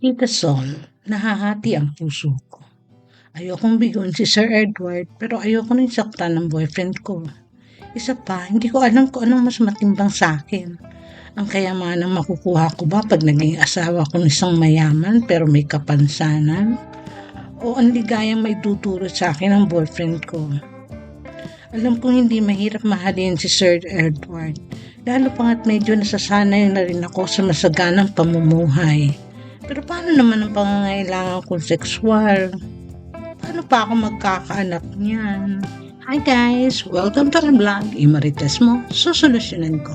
Tita Sol, nahahati ang puso ko. Ayokong bigon si Sir Edward pero ayoko rin saktan ng boyfriend ko. Isa pa, hindi ko alam kung anong mas matimbang sa akin. Ang kayamanang makukuha ko ba pag naging asawa ko ng isang mayaman pero may kapansanan? O ang ligayang may tuturo sa akin ng boyfriend ko? Alam kong hindi mahirap mahalin si Sir Edward. Lalo pa nga't medyo nasasanay na rin ako sa masaganang pamumuhay. Pero paano naman ang pangangailangan kong sexual? Paano pa ako magkakaanak niyan? Hi guys! Welcome to our vlog. Imarites mo, susolusyonan ko.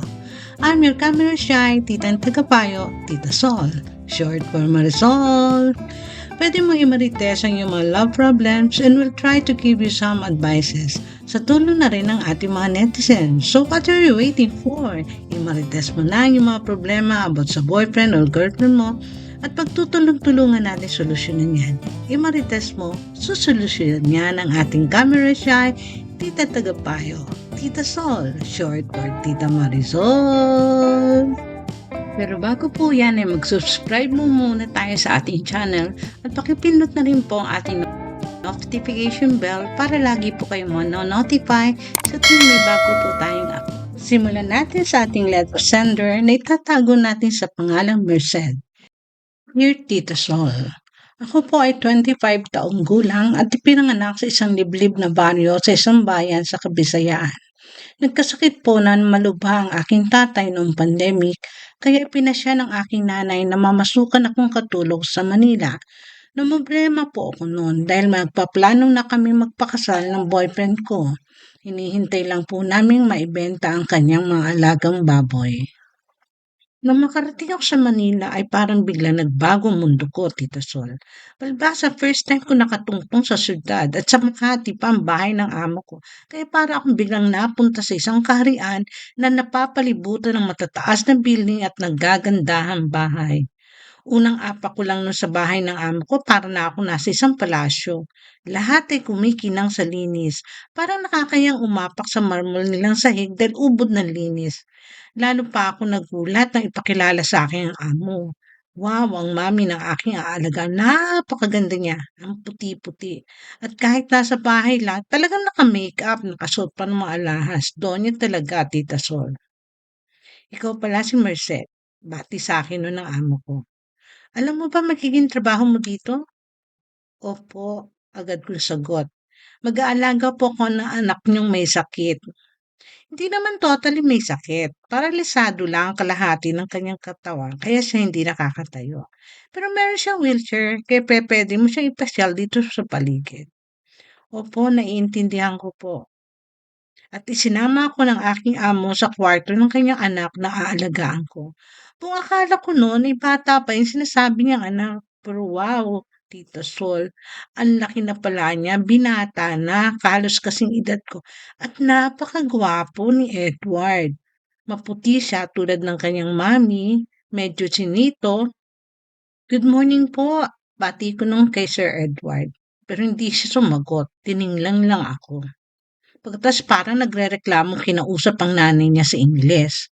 I'm your camera shy, titang tagapayo, tita Sol. Short for Marisol. Pwede mo imarites ang iyong mga love problems and we'll try to give you some advices sa tulong na rin ng ating mga netizens. So what are you waiting for? Imarites mo na ang iyong mga problema about sa boyfriend or girlfriend mo at pagtutulong-tulungan natin solusyonan yan. Imarites mo, susolusyonan yan ang ating camera shy, Tita Tagapayo, Tita Sol, short for Tita Marisol. Pero bago po yan ay mag-subscribe mo muna tayo sa ating channel at pakipindot na rin po ang ating notification bell para lagi po kayo mo-notify sa tuwing may bago po tayong upload. Simulan natin sa ating letter sender na itatago natin sa pangalang Merced. Dear Tita Sol, ako po ay 25 taong gulang at ipinanganak sa isang liblib na baryo sa isang bayan sa Kabisayaan. Nagkasakit po na malubha ang aking tatay noong pandemic kaya ipinasya ng aking nanay na mamasukan akong katulog sa Manila. Namumblema po ako noon dahil magpaplanong na kami magpakasal ng boyfriend ko. Hinihintay lang po naming maibenta ang kanyang mga alagang baboy. Nung makarating ako sa Manila ay parang bigla nagbago mundo ko, Tita Sol. Palibasa, first time ko nakatungtong sa syudad at sa Makati pa ang bahay ng amo ko. Kaya para akong biglang napunta sa isang kaharian na napapalibutan ng matataas na building at nagagandahang bahay. Unang apa ko lang nun sa bahay ng amo ko para na ako nasa isang palasyo. Lahat ay kumikinang sa linis. Parang nakakayang umapak sa marmol nilang sahig dahil ubod ng linis. Lalo pa ako nagulat nang ipakilala sa akin ang amo. Wow, ang mami ng aking aalaga, napakaganda niya, ang puti-puti. At kahit nasa bahay lang, talagang naka-makeup, nakasuot pa ng mga alahas. Doon niya talaga, Tita Sol. Ikaw pala si Merced. Bati sa akin noon ng amo ko. Alam mo ba magiging trabaho mo dito? Opo, agad ko sagot. Mag-aalaga po ako ng anak niyong may sakit. Hindi naman totally may sakit. Paralisado lang ang kalahati ng kanyang katawan kaya siya hindi nakakatayo. Pero meron siyang wheelchair kaya pwede mo siyang ipasyal dito sa paligid. Opo, naiintindihan ko po. At isinama ako ng aking amo sa kwarto ng kanyang anak na aalagaan ko. Kung akala ko noon ay bata pa yung sinasabi niyang anak. Pero wow, Tita Sol, ang laki na pala niya, binata na, kalos kasing edad ko. At napakagwapo ni Edward. Maputi siya tulad ng kanyang mami, medyo chinito. Good morning po, bati ko nung kay Sir Edward. Pero hindi siya sumagot, tininglang lang ako. Pagkatapos parang nagre-reklamo kinausap ang nanay niya sa Ingles.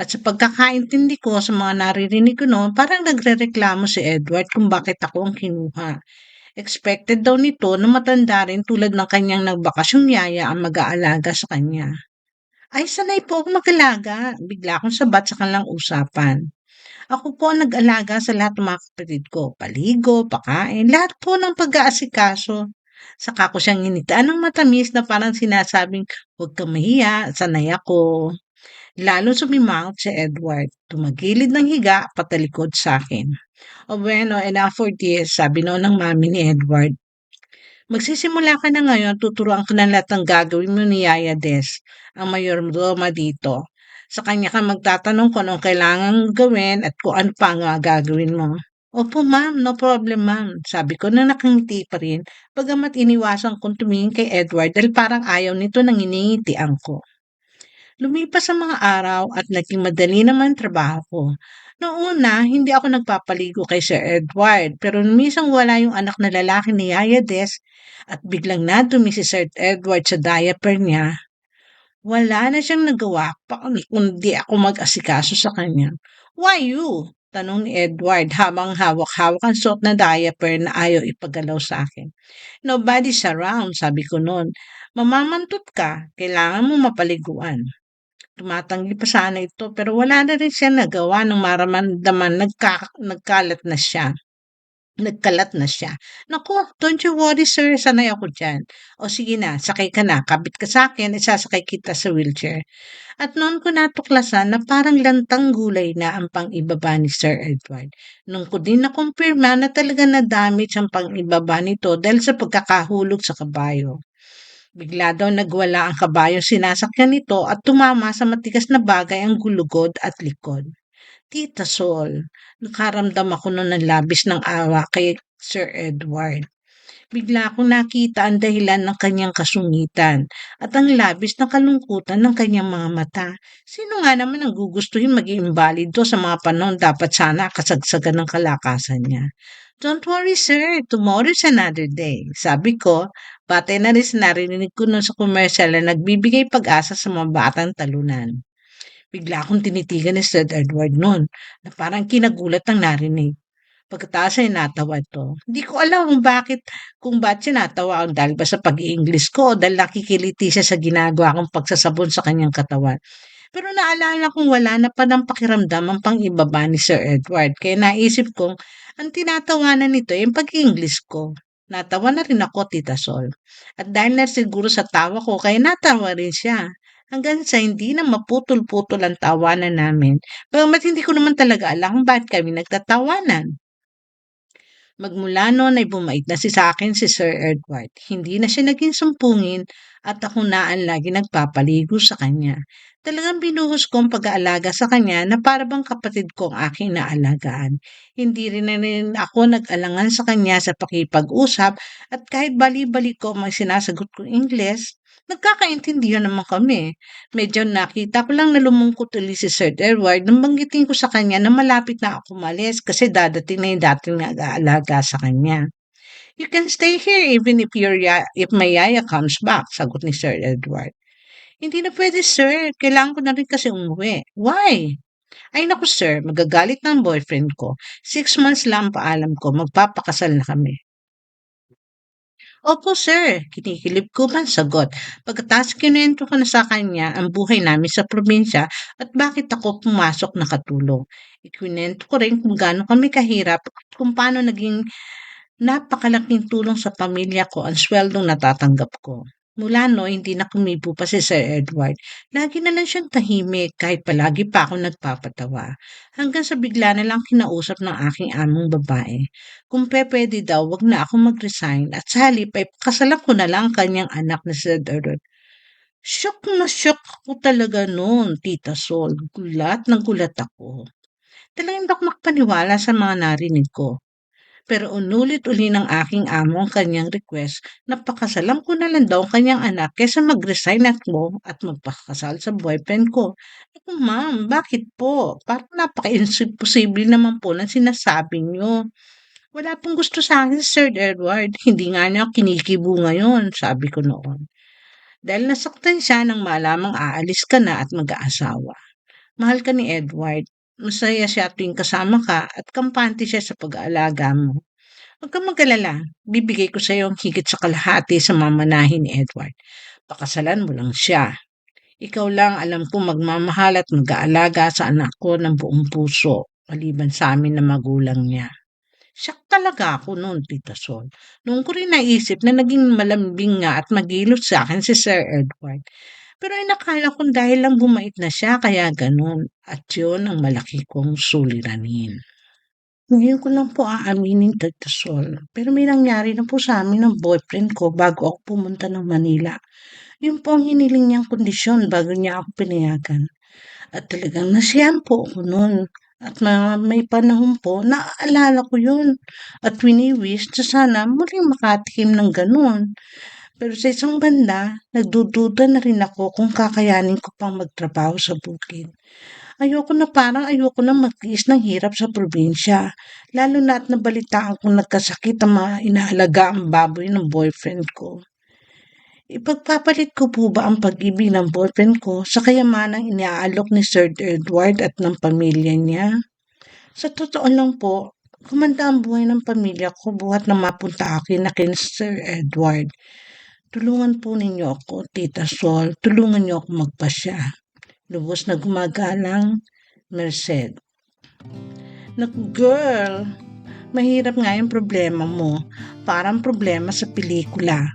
At sa pagkakaintindi ko sa mga naririnig ko noon, parang nagre-reklamo si Edward kung bakit ako ang kinuha. Expected daw nito na matanda rin tulad ng kanyang nagbakasyong yaya ang mag-aalaga sa kanya. Ay, sanay po ako mag-alaga. Bigla akong sabat sa kanilang usapan. Ako po ang nag-alaga sa lahat ng mga kapatid ko. Paligo, pakain, lahat po ng pag-aasikaso. Saka ko siyang initaan ng matamis na parang sinasabing, huwag kang mahiya, sanay ako. Lalo sumimangot si Edward. Tumagilid ng higa, patalikod sa akin. O bueno, enough for this, sabi noon ng mami ni Edward. Magsisimula ka na ngayon, tuturuan ka na lahat ng gagawin mo ni Yaya Des, ang mayordomo dito. Sa kanya ka magtatanong kung anong kailangan gawin at kung ano pa ang gagawin mo. Opo ma'am, no problem ma'am. Sabi ko na nakangiti pa rin, bagamat iniwasan kong tumingin kay Edward dahil parang ayaw nito nang iningitian ko. Lumipas ang mga araw at naging madali naman trabaho ko. Noong una, hindi ako nagpapaligo kay Sir Edward, pero minsan wala yung anak na lalaki ni Yaya Des at biglang nadumi si Sir Edward sa diaper niya. Wala na siyang nagawa pa kundi ako mag-asikaso sa kanya. Why you? Tanong ni Edward habang hawak-hawak ang suot na diaper na ayaw ipagalaw sa akin. Nobody's around, sabi ko noon. Mamamantot ka, kailangan mo mapaliguan. Tumatanggi pa sana ito pero wala na rin siya nagawa nang maramdaman nagka, nagkalat na siya. Nagkalat na siya. Naku, don't you worry sir, sanay ako dyan. O sige na, sakay ka na, kabit ka sa akin, isasakay kita sa wheelchair. At noon ko natuklasan na parang lantang gulay na ang pang-ibaba ni Sir Edward. Nung ko din nakumpirma na talaga na-damage ang pang-ibaba nito dahil sa pagkakahulog sa kabayo. Bigla daw nagwala ang kabayo sinasakyan nito at tumama sa matigas na bagay ang gulugod at likod. Tita Sol, nakaramdam ako noon ng labis ng awa kay Sir Edward. Bigla akong nakita ang dahilan ng kanyang kasungitan at ang labis na kalungkutan ng kanyang mga mata. Sino nga naman ang gugustuhin maging imbalido sa mga panahon dapat sana kasagsagan ng kalakasan niya? Don't worry sir, tomorrow is another day. Sabi ko, batay na rin sa narinig ko nun sa commercial na nagbibigay pag-asa sa mga batang talunan. Bigla akong tinitigan ni Sir Edward noon na parang kinagulat ang narinig. Pagkatapos ay natawa ito. Hindi ko alam kung bakit, kung ba't siya natawa o dahil ba sa pag-i-English ko o dahil nakikiliti siya sa ginagawa kong pagsasabon sa kanyang katawan. Pero naalala kong wala na pa ng pakiramdam ang pang-ibaba ni Sir Edward. Kaya naisip kong ang tinatawanan nito ay ang pag-English ko. Natawa na rin ako, Tita Sol. At dahil na siguro sa tawa ko, kaya natawa rin siya hanggang sa hindi na maputol-putol ang tawanan namin. Bagamat hindi ko naman talaga alam kung bakit kami nagtatawanan. Magmula noon ay bumait na si sa akin si Sir Edward. Hindi na siya naging sumpungin at ako na ang lagi nagpapaligo sa kanya. Talagang binuhos ko ang pag-aalaga sa kanya na para bang kapatid ko ang aking naalagaan. Hindi rin na rin ako nag-alangan sa kanya sa pakipag-usap at kahit bali-bali ko ang sinasagot kong Ingles, Nagkakaintindihan naman kami. Medyo nakita ko lang na lumungkot ulit si Sir Edward nang banggitin ko sa kanya na malapit na ako malis kasi dadating na yung dating nag-aalaga sa kanya. You can stay here even if your ya- if my yaya comes back, sagot ni Sir Edward. Hindi na pwede, sir. Kailangan ko na rin kasi umuwi. Why? Ay naku sir, magagalit ng boyfriend ko. Six months lang ang paalam ko, magpapakasal na kami. Opo sir, kinikilip ko man sagot. Pagkatapos kinuwento ko na sa kanya ang buhay namin sa probinsya at bakit ako pumasok nakatulong. Ikwinento ko rin kung gaano kami kahirap at kung paano naging napakalaking tulong sa pamilya ko ang sweldong natatanggap ko. Mula no, hindi na kumibo pa si Sir Edward. Lagi na lang siyang tahimik kahit palagi pa ako nagpapatawa. Hanggang sa bigla na lang kinausap ng aking among babae. Kung pe pwede daw, wag na ako mag-resign at sa halip ay kasalan ko na lang ang kanyang anak na si Edward. Shock na shock ako talaga noon, Tita Sol. Gulat ng gulat ako. Talagang hindi ako makapaniwala sa mga narinig ko. Pero unulit-uli ng aking amo ang kanyang request na pakasalan ko na lang daw ang kanyang anak kaysa mag-resign ako at magpakasal sa boyfriend ko. Ako, ma'am, bakit po? Parang napaka-imposible naman po ng sinasabi niyo. Wala pong gusto sa akin si Sir Edward. Hindi nga niya kinikibo ngayon, sabi ko noon. Dahil nasaktan siya nang malamang aalis ka na at mag-aasawa. Mahal ka ni Edward. Masaya siya tuwing kasama ka at kampante siya sa pag-aalaga mo. Huwag kang mag-alala. Bibigay ko sa iyo ang higit sa kalahati sa mamanahin ni Edward. Pakasalan mo lang siya. Ikaw lang alam kong magmamahal at mag-aalaga sa anak ko ng buong puso, maliban sa amin na magulang niya. Siyak talaga ako noon, Tita Sol. Noong ko rin naisip na naging malambing nga at magilot sa akin si Sir Edward. Pero ay nakala kong dahil lang bumait na siya kaya ganun. At yun ang malaki kong suliranin. Ngayon ko lang po aaminin, Tita Sol. Pero may nangyari na po sa amin ng boyfriend ko bago ako pumunta ng Manila. Yun po ang hiniling niyang kondisyon bago niya ako pinayagan. At talagang nasiyahan po ako noon. At may panahon po, naaalala ko yun. At wini-wish na sana muling makatikim ng ganun. Pero sa isang banda, nagdududa na rin ako kung kakayanin ko pang magtrabaho sa bukid. Ayoko na parang ayoko na magtiis ng hirap sa probinsya. Lalo na at nabalitaan kong nagkasakit ang mga inaalaga ang baboy ng boyfriend ko. Ipagpapalit ko po ba ang pag-ibig ng boyfriend ko sa kayamanang iniaalok ni Sir Edward at ng pamilya niya? Sa totoo lang po, gumanda ang buhay ng pamilya ko buhat na mapunta akin na kina Sir Edward. Tulungan po ninyo ako, Tita Sol. Tulungan niyo ako magpasya. Lubos na gumagalang, Merced. Naku, girl, mahirap nga yung problema mo. Parang problema sa pelikula.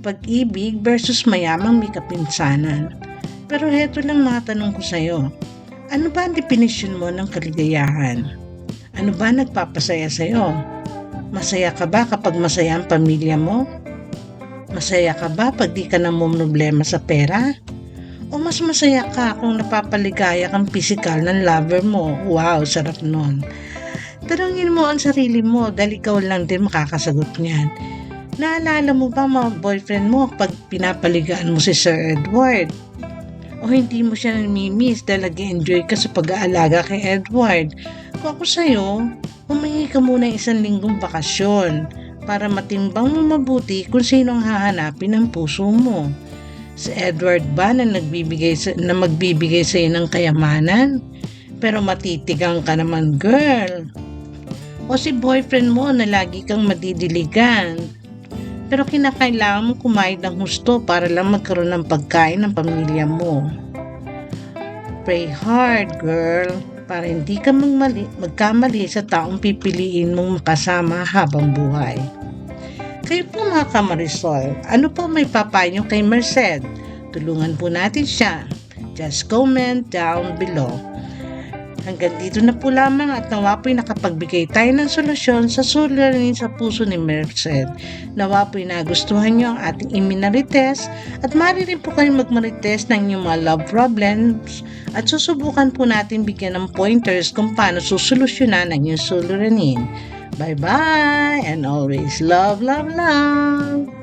Pag-ibig versus mayamang may kapinsanan. Pero heto lang mga tanong ko sa'yo. Ano ba ang definisyon mo ng kaligayahan? Ano ba nagpapasaya sa'yo? Masaya ka ba kapag masaya ang pamilya mo? Masaya ka ba pag di ka namumroblema sa pera? O mas masaya ka kung napapaligaya kang pisikal ng lover mo? Wow, sarap nun. Tanungin mo ang sarili mo dahil ikaw lang din makakasagot niyan. Naalala mo ba mga boyfriend mo pag pinapaligaan mo si Sir Edward? O hindi mo siya namimiss dahil nag-enjoy ka sa pag-aalaga kay Edward? Kung ako sa'yo, humingi ka muna isang linggong bakasyon para matimbang mo mabuti kung sino ang hahanapin ng puso mo. Si Edward ba na, nagbibigay sa, na magbibigay sa ng kayamanan? Pero matitigang ka naman, girl. O si boyfriend mo na lagi kang madidiligan. Pero kinakailangan mo kumain ng husto para lang magkaroon ng pagkain ng pamilya mo. Pray hard, girl, para hindi ka magmali, magkamali sa taong pipiliin mong makasama habang buhay. Kayo po mga kamarisol, ano po may papayo kay Merced? Tulungan po natin siya. Just comment down below. Hanggang dito na po lamang at nawa po'y nakapagbigay tayo ng solusyon sa suliranin sa puso ni Merced. Nawa po'y nagustuhan nyo ang ating iminarites at maaari rin po kayong magmarites ng inyong mga love problems at susubukan po natin bigyan ng pointers kung paano susolusyonan ang inyong suliranin. Bye-bye and always love, love, love!